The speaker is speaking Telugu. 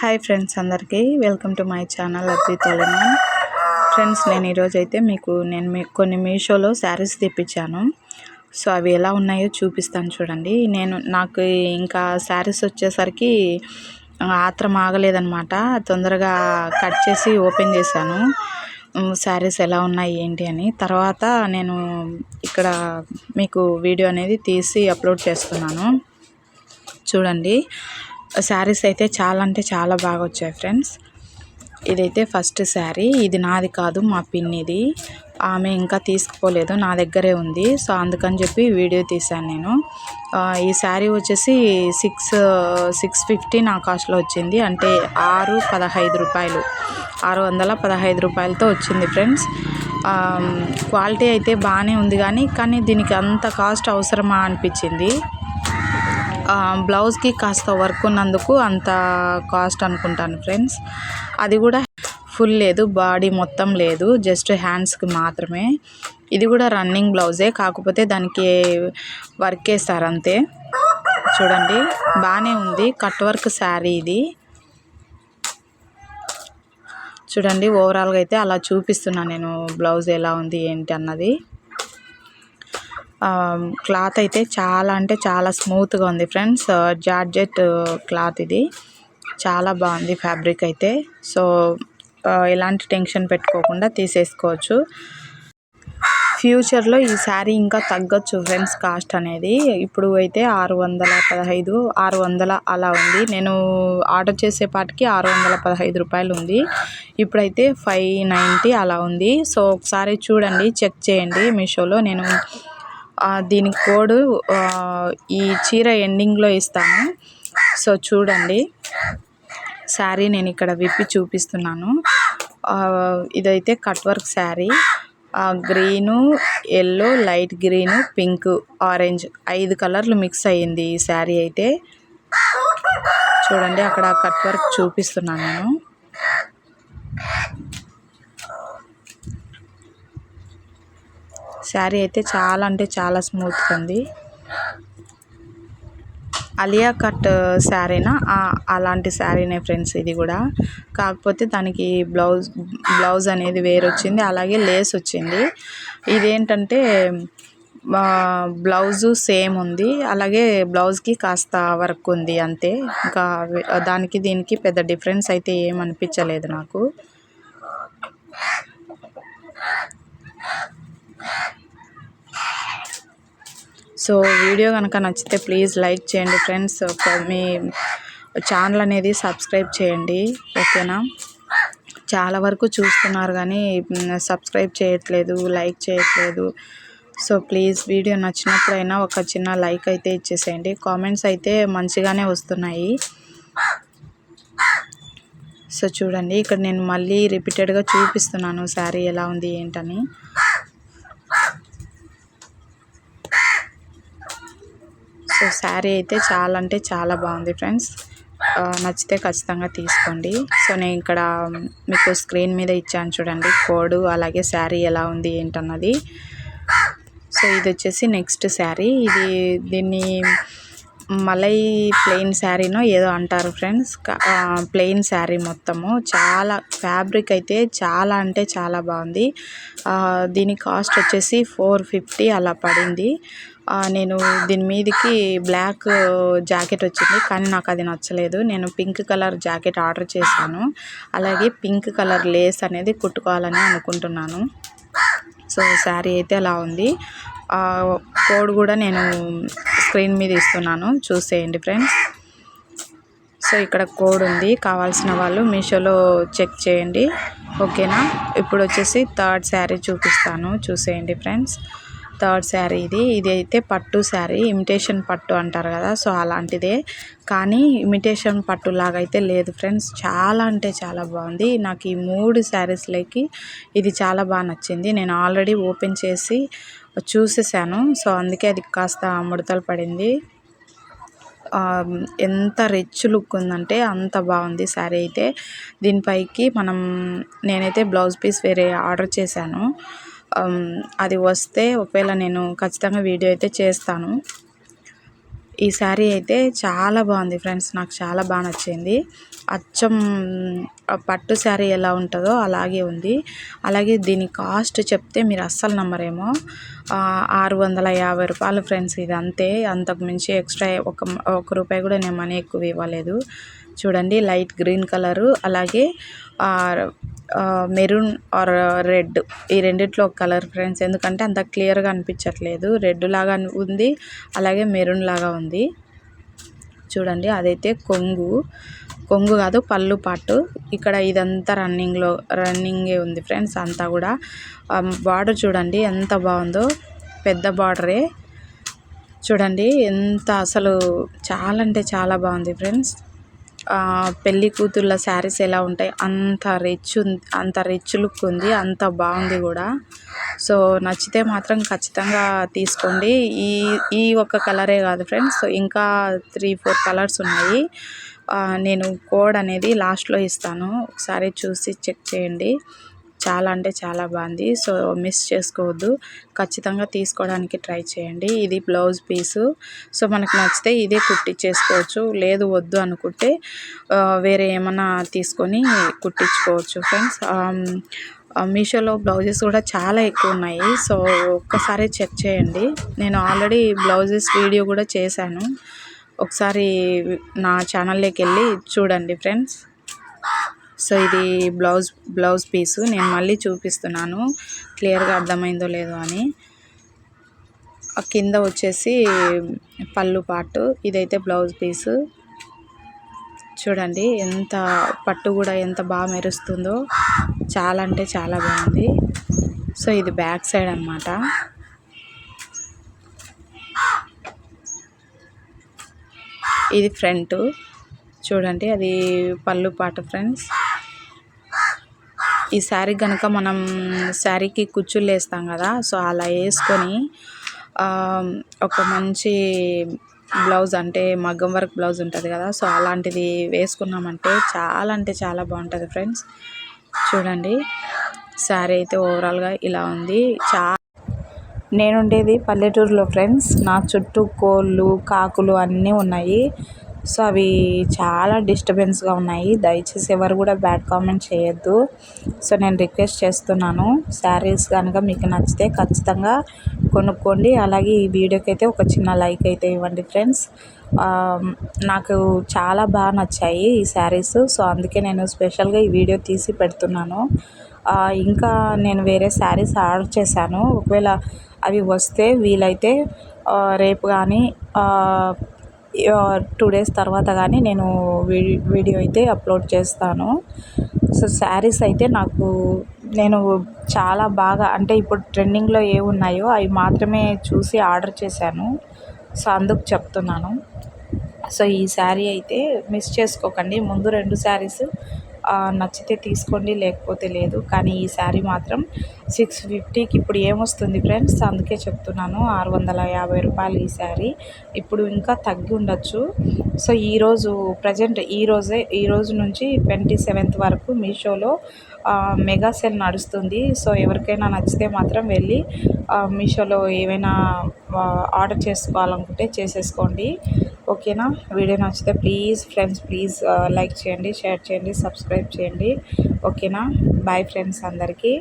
హాయ్ ఫ్రెండ్స్ అందరికీ వెల్కమ్ టు మై ఛానల్ అద్వితాలన ఫ్రెండ్స్ నేను ఈరోజు అయితే మీకు నేను మీ కొన్ని మీషోలో శారీస్ తెప్పించాను. సో అవి ఎలా ఉన్నాయో చూపిస్తాను చూడండి. నేను నాకు ఇంకా శారీస్ వచ్చేసరికి ఆత్రం ఆగలేదనమాట తొందరగా కట్ చేసి ఓపెన్ చేశాను. శారీస్ ఎలా ఉన్నాయి ఏంటి అని. తర్వాత నేను ఇక్కడ మీకు వీడియో అనేది తీసి అప్లోడ్ చేస్తున్నాను. చూడండి. శారీస్ అయితే చాలా అంటే చాలా బాగా వచ్చాయి ఫ్రెండ్స్. ఇదైతే ఫస్ట్ శారీ. ఇది నాది కాదు మా పిన్నిది. ఆమె ఇంకా తీసుకుపోలేదు నా దగ్గరే ఉంది. సో అందుకని చెప్పి వీడియో తీశాను నేను. ఈ శారీ వచ్చేసి సిక్స్ సిక్స్ ఫిఫ్టీ నా కాస్ట్లో వచ్చింది. అంటే ఆరు పదహైదు రూపాయలు. ఆరు వందల పదహైదు రూపాయలతో వచ్చింది ఫ్రెండ్స్. క్వాలిటీ అయితే బాగానే ఉంది కానీ కానీ దీనికి అంత కాస్ట్ అవసరమా అనిపించింది. బ్లౌజ్కి కాస్త వర్క్ ఉన్నందుకు అంత కాస్ట్ అనుకుంటాను ఫ్రెండ్స్. అది కూడా ఫుల్ లేదు బాడీ మొత్తం లేదు జస్ట్ హ్యాండ్స్కి మాత్రమే. ఇది కూడా రన్నింగ్ బ్లౌజే కాకపోతే దానికి వర్క్ వేస్తారు అంతే. చూడండి బాగానే ఉంది కట్ వర్క్ శారీ ఇది. చూడండి ఓవరాల్గా అయితే అలా చూపిస్తున్నాను నేను బ్లౌజ్ ఎలా ఉంది ఏంటి అన్నది. క్లాత్ అయితే చాలా అంటే చాలా స్మూత్గా ఉంది ఫ్రెండ్స్. జార్జెట్ క్లాత్ ఇది. చాలా బాగుంది ఫ్యాబ్రిక్ అయితే. సో ఎలాంటి టెన్షన్ పెట్టుకోకుండా తీసేసుకోవచ్చు. ఫ్యూచర్లో ఈ శారీ ఇంకా తగ్గొచ్చు ఫ్రెండ్స్ కాస్ట్ అనేది. ఇప్పుడు అయితే ఆరు వందల పదహైదు ఆరు వందల అలా ఉంది. నేను ఆర్డర్ చేసేపాటికి ఆరు వందల పదహైదు రూపాయలు ఉంది. ఇప్పుడైతే ఫైవ్ నైంటీ అలా ఉంది. సో ఒకసారి చూడండి చెక్ చేయండి మీషోలో. నేను దీని కోడ్ ఈ చీర ఎండింగ్లో ఇస్తాను. సో చూడండి. శారీ నేను ఇక్కడ విప్పి చూపిస్తున్నాను. ఇదైతే cut work sari. Green yellow light green pink orange ఐదు కలర్లు మిక్స్ అయ్యింది ఈ శారీ అయితే. చూడండి అక్కడ కట్ వర్క్ చూపిస్తున్నాను నేను. శారీ అయితే చాలా అంటే చాలా స్మూత్గా ఉంది. అలియా కట్ శారీనా? అలాంటి శారీనే ఫ్రెండ్స్ ఇది కూడా. కాకపోతే దానికి బ్లౌజ్ బ్లౌజ్ అనేది వేరు వచ్చింది అలాగే లేస్ వచ్చింది. ఇదేంటంటే బ్లౌజు సేమ్ ఉంది అలాగే బ్లౌజ్కి కాస్త వర్క్ ఉంది అంతే. ఇంకా దానికి దీనికి పెద్ద డిఫరెన్స్ అయితే ఏమనిపించలేదు నాకు. సో వీడియో కనుక నచ్చితే ప్లీజ్ లైక్ చేయండి ఫ్రెండ్స్. మీ ఛానల్ అనేది సబ్స్క్రైబ్ చేయండి. ఓకేనా? చాలా వరకు చూస్తున్నారు కానీ సబ్స్క్రైబ్ చేయట్లేదు లైక్ చేయట్లేదు. సో ప్లీజ్ వీడియో నచ్చినప్పుడైనా ఒక చిన్న లైక్ అయితే ఇచ్చేసేయండి. కామెంట్స్ అయితే మంచిగానే వస్తున్నాయి. సో చూడండి ఇక్కడ నేను మళ్ళీ రిపీటెడ్గా చూపిస్తున్నాను శారీ ఎలా ఉంది ఏంటని. సో శారీ అయితే చాలా అంటే చాలా బాగుంది ఫ్రెండ్స్. నచ్చితే ఖచ్చితంగా తీసుకోండి. సో నేను ఇక్కడ మీకు స్క్రీన్ మీద ఇచ్చాను చూడండి కోడ్ అలాగే శారీ ఎలా ఉంది ఏంటన్నది. సో ఇది వచ్చేసి నెక్స్ట్ శారీ. ఇది దీన్ని మలై ప్లెయిన్ శారీనో ఏదో అంటారు ఫ్రెండ్స్. ప్లెయిన్ శారీ మొత్తము. చాలా ఫ్యాబ్రిక్ అయితే చాలా అంటే చాలా బాగుంది. దీని కాస్ట్ వచ్చేసి ఫోర్ ఫిఫ్టీ అలా పడింది. నేను దీని మీదకి బ్లాక్ జాకెట్ వచ్చింది కానీ నాకు అది నచ్చలేదు. నేను పింక్ కలర్ జాకెట్ ఆర్డర్ చేశాను. అలాగే పింక్ కలర్ లేస్ అనేది కుట్టుకోవాలని అనుకుంటున్నాను. సో శారీ అయితే అలా ఉంది. కోడ్ కూడా నేను స్క్రీన్ మీద ఇస్తున్నాను. చూసేయండి ఫ్రెండ్స్. సో ఇక్కడ కోడ్ ఉంది. కావాల్సిన వాళ్ళు మీషోలో చెక్ చేయండి. ఓకేనా? ఇప్పుడు వచ్చేసి థర్డ్ శారీ చూపిస్తాను. చూసేయండి ఫ్రెండ్స్. థర్డ్ శారీ ఇది. ఇది అయితే పట్టు శారీ ఇమిటేషన్ పట్టు అంటారు కదా సో అలాంటిదే. కానీ ఇమిటేషన్ పట్టు లాగా అయితే లేదు ఫ్రెండ్స్. చాలా అంటే చాలా బాగుంది. నాకు ఈ మూడు శారీస్లోకి ఇది చాలా బాగా నచ్చింది. నేను ఆల్రెడీ ఓపెన్ చేసి చూసేసాను. సో అందుకే అది కాస్త ముడతలు పడింది. ఎంత రిచ్ లుక్ ఉందంటే అంత బాగుంది శారీ అయితే. దీనిపైకి మనం నేనైతే బ్లౌజ్ పీస్ వేరే ఆర్డర్ చేశాను. అది వస్తే ఒకవేళ నేను ఖచ్చితంగా వీడియో అయితే చేస్తాను. ఈ శారీ అయితే చాలా బాగుంది ఫ్రెండ్స్ నాకు చాలా బాగా నచ్చింది. అచ్చం పట్టు శారీ ఎలా ఉంటుందో అలాగే ఉంది. అలాగే దీని కాస్ట్ చెప్తే మీరు అస్సలు నమ్మరేమో. ఆరు వందల యాభై రూపాయలు ఫ్రెండ్స్ ఇది అంతే. అంతకు మించి ఎక్స్ట్రా ఒక ఒక రూపాయి కూడా నేను మనీ ఎక్కువ ఇవ్వలేదు. చూడండి లైట్ గ్రీన్ కలరు. అలాగే మెరూన్ ఆర్ రెడ్ ఈ రెండిట్లో ఒక కలర్ ఫ్రెండ్స్. ఎందుకంటే అంత క్లియర్గా అనిపించట్లేదు. రెడ్ లాగా ఉంది అలాగే మెరూన్ లాగా ఉంది. చూడండి అదైతే కొంగు. కొంగు కాదు పళ్ళు పాటు. ఇక్కడ ఇదంతా రన్నింగ్లో రన్నింగే ఉంది ఫ్రెండ్స్ అంతా కూడా. బార్డర్ చూడండి ఎంత బాగుందో. పెద్ద బార్డరే. చూడండి ఎంత అసలు చాలా అంటే చాలా బాగుంది ఫ్రెండ్స్. పెళ్ళి కూతుళ్ళ శారీస్ ఎలా ఉంటాయి? అంత రిచ్ అంత రిచ్ లుక్ ఉంది అంత బాగుంది కూడా. సో నచ్చితే మాత్రం ఖచ్చితంగా తీసుకోండి. ఈ ఈ ఒక్క కలరే కాదు ఫ్రెండ్స్ ఇంకా త్రీ ఫోర్ కలర్స్ ఉన్నాయి. నేను కోడ్ అనేది లాస్ట్లో ఇస్తాను. ఒకసారి చూసి చెక్ చేయండి. చాలా అంటే చాలా బాగుంది. సో మిస్ చేసుకోవద్దు. ఖచ్చితంగా తీసుకోవడానికి ట్రై చేయండి. ఇది బ్లౌజ్ పీసు. సో మనకు నచ్చితే ఇదే కుట్టించేసుకోవచ్చు లేదు వద్దు అనుకుంటే వేరే ఏమన్నా తీసుకొని కుట్టించుకోవచ్చు ఫ్రెండ్స్. మీషోలో బ్లౌజెస్ కూడా చాలా ఎక్కువ ఉన్నాయి. సో ఒక్కసారి చెక్ చేయండి. నేను ఆల్రెడీ బ్లౌజెస్ వీడియో కూడా చేశాను. ఒకసారి నా ఛానల్లోకి వెళ్ళి చూడండి ఫ్రెండ్స్. సో ఇది బ్లౌజ్ బ్లౌజ్ పీసు. నేను మళ్ళీ చూపిస్తున్నాను. క్లియర్గా అర్థమైందో లేదో అని. కింద వచ్చేసి పళ్ళు పాటు. ఇదైతే బ్లౌజ్ పీసు. చూడండి ఎంత పట్టు కూడా ఎంత బాగా మెరుస్తుందో. చాలా అంటే చాలా బాగుంది. సో ఇది బ్యాక్ సైడ్ అనమాట ఇది ఫ్రంట్. చూడండి అది పళ్ళు పాట ఫ్రెండ్స్. ఈ శారీ కనుక మనం శారీకి కుచ్చులు వేస్తాం కదా సో అలా వేసుకొని ఒక మంచి బ్లౌజ్ అంటే మగ్గం వర్క్ బ్లౌజ్ ఉంటుంది కదా సో అలాంటిది వేసుకున్నామంటే చాలా అంటే చాలా బాగుంటుంది ఫ్రెండ్స్. చూడండి శారీ అయితే ఓవరాల్గా ఇలా ఉంది. చా నేనుండేది పల్లెటూరులో ఫ్రెండ్స్. నా చుట్టూ కోళ్ళు కాకులు అన్నీ ఉన్నాయి. సో అవి చాలా డిస్టర్బెన్స్గా ఉన్నాయి. దయచేసి ఎవరు కూడా బ్యాడ్ కామెంట్ చేయొద్దు. సో నేను రిక్వెస్ట్ చేస్తున్నాను శారీస్ కనుక మీకు నచ్చితే ఖచ్చితంగా కొనుక్కోండి. అలాగే ఈ వీడియోకి అయితే ఒక చిన్న లైక్ అయితే ఇవ్వండి ఫ్రెండ్స్. నాకు చాలా బాగా నచ్చాయి ఈ శారీస్ సో అందుకే నేను స్పెషల్గా ఈ వీడియో తీసి పెడుతున్నాను. ఇంకా నేను వేరే శారీస్ ఆర్డర్ చేశాను. ఒకవేళ అవి వస్తే వీలైతే రేపు కానీ టూ డేస్ తర్వాత కానీ నేను వీడియో అయితే అప్లోడ్ చేస్తాను. సో శారీస్ అయితే నాకు నేను చాలా బాగా అంటే ఇప్పుడు ట్రెండింగ్లో ఏ ఉన్నాయో అవి మాత్రమే చూసి ఆర్డర్ చేశాను. సో అందుకు చెప్తున్నాను. సో ఈ శారీ అయితే మిస్ చేసుకోకండి. ముందు రెండు శారీస్ నచ్చితే తీసుకోండి లేకపోతే లేదు. కానీ ఈ శారీ మాత్రం సిక్స్ ఫిఫ్టీకి ఇప్పుడు ఏమొస్తుంది ఫ్రెండ్స్? అందుకే చెప్తున్నాను ఆరు వందల యాభై రూపాయలు ఈ శారీ. ఇప్పుడు ఇంకా తగ్గి ఉండొచ్చు. సో ఈరోజు ప్రజెంట్ ఈరోజే ఈరోజు నుంచి ట్వంటీ సెవెంత్ వరకు మీషోలో మెగా సేల్ నడుస్తుంది. సో ఎవరికైనా నచ్చితే మాత్రం వెళ్ళి మీషోలో ఏమైనా ఆర్డర్ చేసుకోవాలనుకుంటే చేసేసుకోండి. ఓకేనా? వీడియో నచ్చితే ప్లీజ్ ఫ్రెండ్స్ ప్లీజ్ లైక్ చేయండి షేర్ చేయండి సబ్స్క్రైబ్ చేయండి. ఓకేనా? బాయ్ ఫ్రెండ్స్ అందరికీ.